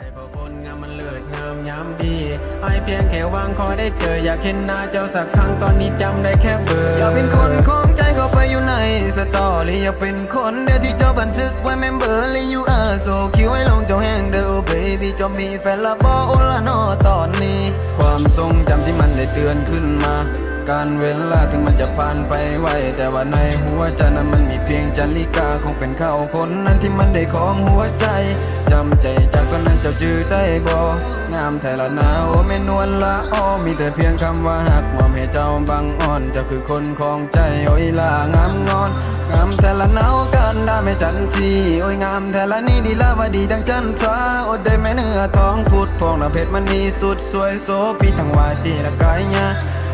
ในพระคนงามมันเลิศงามยามดีไอายเพียงแค่วางคอยได้เจอ อยากเห็นหน้าเจ้าสักครั้งตอนนี้จำได้แค่เบอร์อยากเป็นคนของใจเขาไปอยู่ในสตอรี่อยากเป็นคนเดียวที่เจ้าบันทึกไว้เมมเบอร์เลยอยู่อาโซคิวให้ลงเจ้าแห้งเด้อ เบบี้จะมีแฟนละบอโอละนอตอนนี้ ความทรงจำที่มันได้เตือนขึ้นมา การเวลาถึงมันจะผ่านไปไว แต่ว่าในหัวใจนั้นมันมีเพียงจันลิกาคงเป็นเขาคนนั้นที่มันได้ของหัวใจจำใจจากคนนั้นเจ้าจื้อได้บ่งามแต่ละนาโอแม่นวลละอ้อมีแต่เพียงคำว่าหักมอมให้เจ้าบังอ่อนเจ้าคือคนของใจโอ้ยลางามงอนงามแต่ละหนาวกันได้ไม่จันทีโอ้ยงามแต่ละนี้ดีละว่าดีดังจันทราอดได้แม่เนื้อท้องพุดพองน้าเพชรมันนีสุดสวยโสปีทั้งวาจีและกายเนี่ย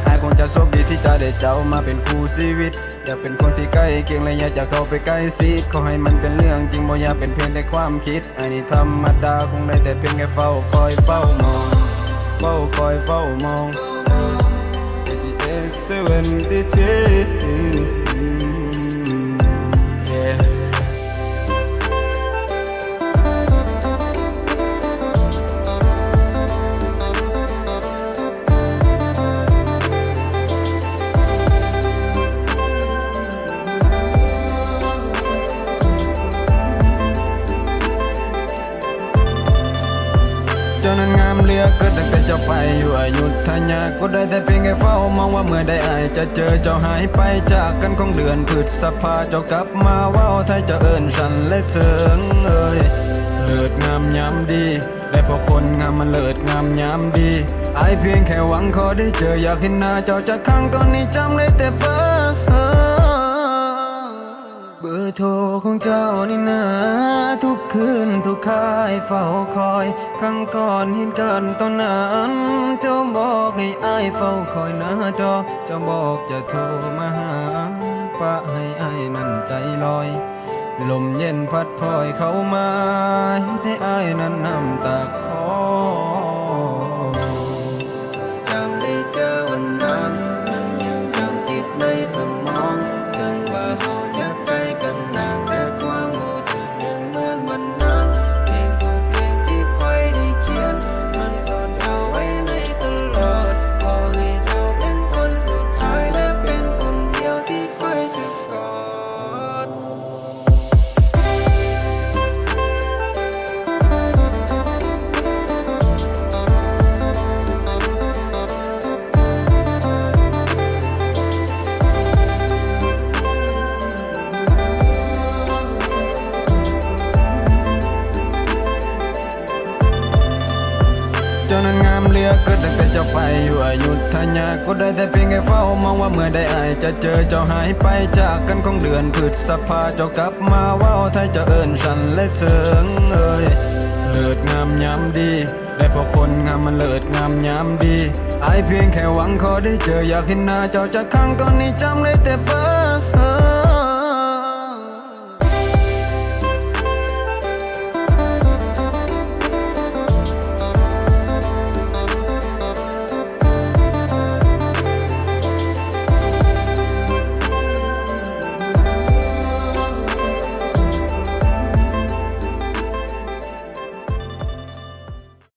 ไอ้คงจะโชคดีที่จะได้เจ้ามาเป็นคู่ชีวิต อยากเป็นคนที่ใกล้เคียงและอยากจะเข้าไปใกล้ชิดขอให้มันเป็นเรื่องจริงบ่อยากเป็นเพียงแต่ความคิดอ้นี่ธรรมดาคงได้แต่เพียงแค่เฝ้าคอยเฝ้ามอง เฝ้าคอยเฝ้ามอง ATS 73 เลือเกินตั้งแต่จ้าไปอยู่อายุทยาก็ได้แต่เพียงแค่เฝ้ามองว่าเมื่อได้อายจะเจอเจ้าหายไปจากกันของเดือนพฤษภาเจ้ากลับมาว่าไทยจะเอิ้นฉันและเถิงเอ้ยเลิศงามยามดี ได้พอคนงามมันเลิศงามยามดีอายเพียงแค่หวังขอได้เจออยากเห็นหน้าเจ้าจากครั้งตอนนี้จำเลยแต่เบอร์เบอร์โทรของเจ้านี่นะทุก คืนทุกค่ายเฝ้าคอยครั้งก่อนเห็นกันตอนนั้นเจ้าบอกให้อายเฝ้าคอยหน้าจอเจ้าบอกจะโทรมาหาปะให้อายนั่นใจลอย ลมเย็นพัดพลอยเข้ามาให้อายนั้นน้ำตาคลอจำได้เจอวันนั้น มันยังจำติดในสมอง จ้านั้นงามเลือเกินตั้งแต่เจ้าไปอยู่อายุทยาก็ได้แต่เพียงแค่เฝ้ามองว่าเมื่อได้อายจะเจอเจ้าหายไปจากกันของเดือนพฤษภาเจ้ากลับมาว่าไทยจะเอิ้นฉันและเถิงเอ้ยเลิศงามยามดีได้พอคนงามมันเลิศงามยามดีอายเพียงแค่หวังขอได้เจออยากเห็นหน้าเจ้าจากครั้งตอนนี้จำเลย